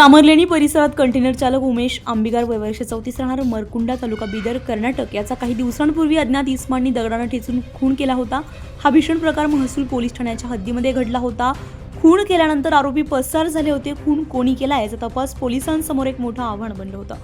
सामरलेणी परिसरात कंटेनर चालक उमेश आंबिगार वयवर्ष चौतीस राहणार मरकुंडा तालुका बिदर कर्नाटक. याचा काही दिवसांपूर्वी अज्ञात इस्मांनी दगडानं ठेचून खून केला होता. हा भीषण प्रकार महसूल पोलीस ठाण्याच्या हद्दीमध्ये घडला होता. खून केल्यानंतर आरोपी पसार झाले होते. खून कोणी केला याचा तपास पोलिसांसमोर एक मोठं आव्हान बनलं होतं.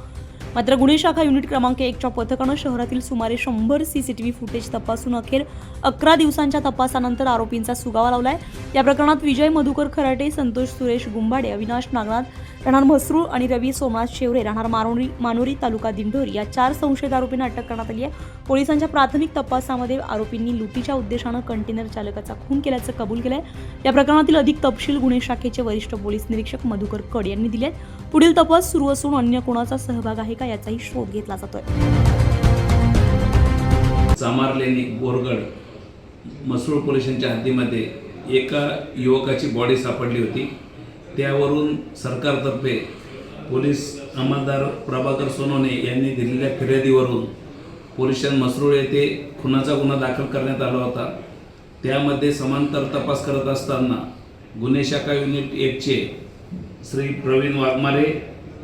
मात्र गुन्हे शाखा युनिट क्रमांक एकच्या पथकानं शहरातील सुमारे शंभर सीसीटीव्ही फुटेज तपासून अखेर अकरा दिवसांच्या तपासानंतर आरोपींचा सुगावा लावलाय. या प्रकरणात विजय मधुकर खराटे संतोष सुरेश गुंबाडे अविनाश नागनाथ राहणार म्हसरूळ आणि रवी सोमनाथ शेवरे राहणार मानोरी मानोरी तालुका दिंडोरी. या चार संशयित आरोपींना अटक करण्यात आली आहे. पोलिसांच्या प्राथमिक तपासामध्ये आरोपींनी लुटीच्या उद्देशानं कंटेनर चालकाचा खून केल्याचं कबूल केलं आहे या प्रकरणातील अधिक तपशील गुन्हे शाखेचे वरिष्ठ पोलीस निरीक्षक मधुकर कड यांनी दिले आहेत पुढील तपास सुरू असून अन्य कोणाचा सहभाग आहे का याचाही शोध घेतला जातोय. चामारलेणी बोरगड मसरूळ पोलिसांच्या हद्दीमध्ये एका युवकाची बॉडी सापडली होती. त्यावरून सरकारतर्फे पोलीस अंमलदार प्रभाकर सोनवणे यांनी दिलेल्या फिर्यादीवरून पोलीस स्टेशन मसरूळ येथे खुनाचा गुन्हा दाखल करण्यात आला होता. त्यामध्ये समांतर तपास करत असताना गुन्हे शाखा युनिट एकचे श्री प्रवीण वाघमारे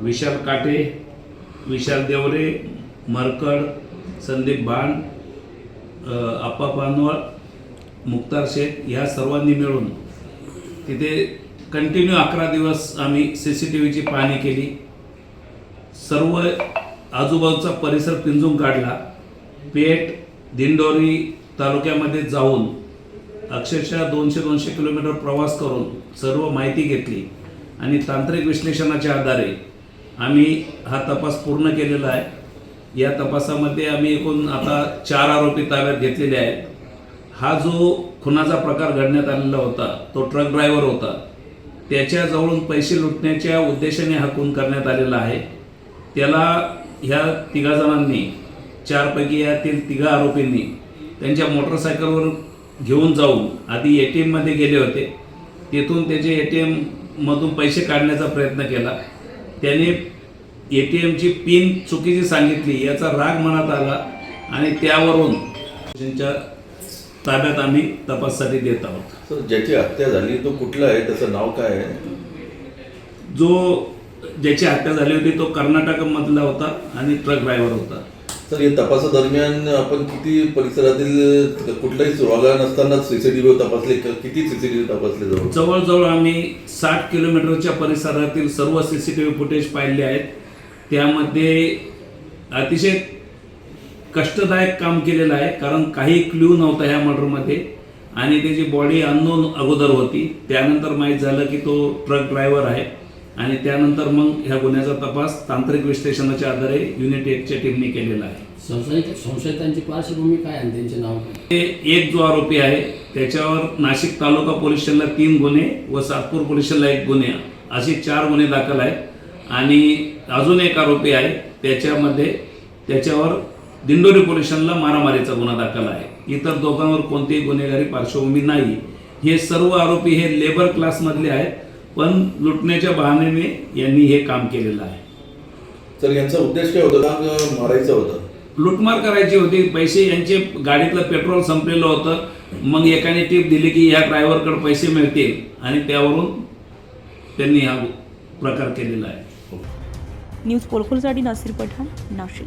विशाल काटे विशाल देवरे मरकड संदीप भांड आप्पा पानवळ मुक्तार शेख ह्या सर्वांनी मिळून तिथे कंटिन्यू अकरा दिवस आम्ही सी सी टी व्हीची पाहणी केली. सर्व आजूबाजूचा परिसर पिंजून काढला. पेठ दिंडोरी तालुक्यामध्ये जाऊन अक्षरशः दोनशे दोनशे किलोमीटर प्रवास करून सर्व माहिती घेतली. आणि तांत्रिक विश्लेषणाच्या आधारे आम्ही हा तपास पूर्ण केलेला आहे. या तपासामध्ये आम्ही एकूण आता चार आरोपी ताब्यात घेतलेले आहेत. हा जो खुनाचा प्रकार घडण्यात आलेला होता तो ट्रक ड्रायव्हर होता. त्याच्याजवळून पैसे लुटण्याच्या उद्देशाने हा खून करण्यात आलेला आहे. त्याला ह्या तिघा जणांनी चारपैकी यातील तिघा आरोपींनी त्यांच्या मोटरसायकलवर घेऊन जाऊन आधी ए टी एममध्ये गेले होते. तेथून त्याचे ए टी एममधून पैसे काढण्याचा प्रयत्न केला. त्याने ए टी एमची पिन चुकीची सांगितली याचा राग मनात आला आणि त्यावरून त्यांच्या ताब्यात आम्ही तपाससाठी देत आहोत. सर ज्याची हत्या झाली तो कुठला आहे? त्याचं नाव काय आहे? जो ज्याची हत्या झाली होती तो कर्नाटकमधला होता आणि ट्रक ड्रायव्हर होता. सर या तपासादरम्यान आपण किती परिसरातील कुठलाही सुरागा नसतानाच सीसीटीव्ही तपासले क- किती सीसीटीव्ही तपासले जवळ जवळजवळ आम्ही साठ किलोमीटरच्या परिसरातील सर्व C C T V footage पाहिले आहेत. त्यामध्ये अतिशय कष्टदायक काम केलेलं आहे कारण काही क्ल्यू नव्हता ह्या मर्डरमध्ये आणि त्याची बॉडी अननोन अगोदर होती त्यानंतर माहीत झालं की तो ट्रक ड्रायव्हर आहे. आणि त्यानंतर मग ह्या गुन्ह्याचा तपास तांत्रिक विश्लेषणाच्या आधारे युनिट एकच्या टीमने केलेला आहे. संशयित संशयितांची पार्श्वभूमी काय आणि त्यांचे नाव ते एक जो आरोपी आहे त्याच्यावर नाशिक तालुका पोलीस स्टेशनला तीन गुन्हे व सातपूर पोलीस स्टेशनला एक गुन्हे. असे चार गुन्हे दाखल आहेत. आणि अजून एक आरोपी आहे त्याच्यामध्ये त्याच्यावर दिंडोरी पोलीस स्टेशनला मारामारीचा गुन्हा दाखल आहे. इतर दोघांवर कोणतीही गुन्हेगारी पार्श्वभूमी नाही. हे सर्व आरोपी हे लेबर क्लासमधले आहेत पण लुटण्याच्या बहाण्याने यांनी हे काम केलेलं आहे. सर यांचा उद्देश काय होता? मारायचं होतं? लुटमार करायची होती. पैसे यांचे गाडीतलं पेट्रोल संपलेलं होतं. मग एकाने टीप दिली की या ड्रायव्हरकडे पैसे मिळतील. आणि त्यावरून त्यांनी हा प्रकार केलेला आहे. न्यूज पोलखोलसाठी नासिर पठाण नाशिक.